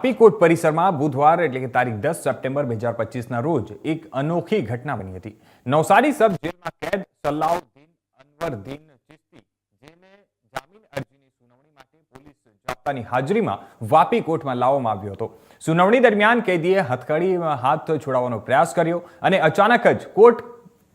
Court પરિસરમાં બુધવાર, એટલે કે તારીખ દસ સપ્ટેમ્બર બે હજાર પચીસના રોજ એક અનોખી ઘટના બની હતી. નવસારી સબ જેલમાં કેદ સલાઉદ્દીન અનવરદીન ચિસ્તી જેને જામીન અરજીની સુનાવણી માટે પોલીસ જાપ્તાની હાજરીમાં વાપી કોર્ટમાં લાવવામાં આવ્યો હતો. સુનાવણી દરમિયાન કેદીએ હથકડીમાં હાથ છોડાવવાનો પ્રયાસ કર્યો અને અચાનક જ કોર્ટ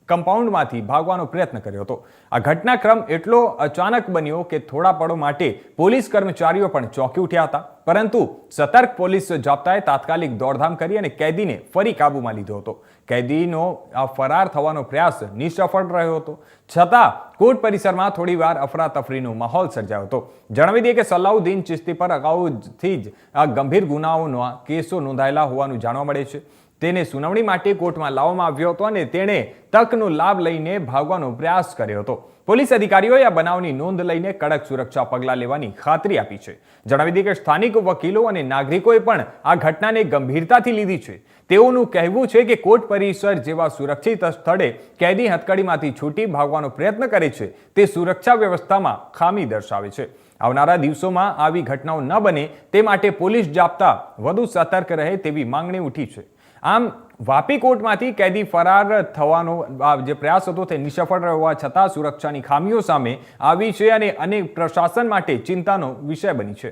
કમ્પાઉન્ડમાંથી ભાગવાનો પ્રયત્ન કર્યો હતો. આ ઘટનાક્રમ એટલો અચાનક બન્યો કે થોડા પળો માટે પોલીસ કર્મચારીઓ પણ ચોંકી ઉઠ્યા હતા. પરંતુ સતર્ક પોલીસ જાપ્તાએ તાત્કાલિક દોડધામ કરી અને કેદીને ફરી કાબૂમાં લીધો હતો. કેદીનો આ ફરાર થવાનો પ્રયાસ નિષ્ફળ રહ્યો હતો. છતાં કોર્ટ પરિસરમાં થોડી વાર અફરાતફરીનો માહોલ સર્જાયો હતો. જણાવી દઈએ કે સલાઉદ્દીન ચિસ્તી પર અગાઉથી જ આ ગંભીર ગુનાઓના કેસો નોંધાયેલા હોવાનું જાણવા મળે છે. તેને સુનાવણી માટે કોર્ટમાં લાવવામાં આવ્યો હતો અને તેણે તકનો લાભ લઈને ભાગવાનો પ્રયાસ કર્યો હતો. પોલીસ અધિકારીઓએ આ બનાવની નોંધ લઈને કડક સુરક્ષા પગલાં લેવાની ખાતરી આપી છે. જણાવી દઈએ કે સ્થાનિક વકીલો અને નાગરિકોએ પણ આ ઘટનાને ગંભીરતાથી લીધી છે. તેઓનું કહેવું છે કે કોર્ટ પરિસર જેવા સુરક્ષિત સ્થળે કેદી હથકડીમાંથી છૂટી ભાગવાનો પ્રયત્ન કરે છે. તે સુરક્ષા વ્યવસ્થામાં ખામી દર્શાવે છે. આવનારા દિવસોમાં આવી ઘટનાઓ ન બને તે માટે પોલીસ જાપ્તા વધુ સતર્ક રહે તેવી માંગણી ઉઠી છે. આમ વાપી કોર્ટમાંથી કેદી ફરાર થવાનો જે પ્રયાસ હતો તે નિષ્ફળ રહેવા છતાં સુરક્ષાની ખામીઓ સામે આવી છે અને અનેક પ્રશાસન માટે ચિંતાનો વિષય બની છે.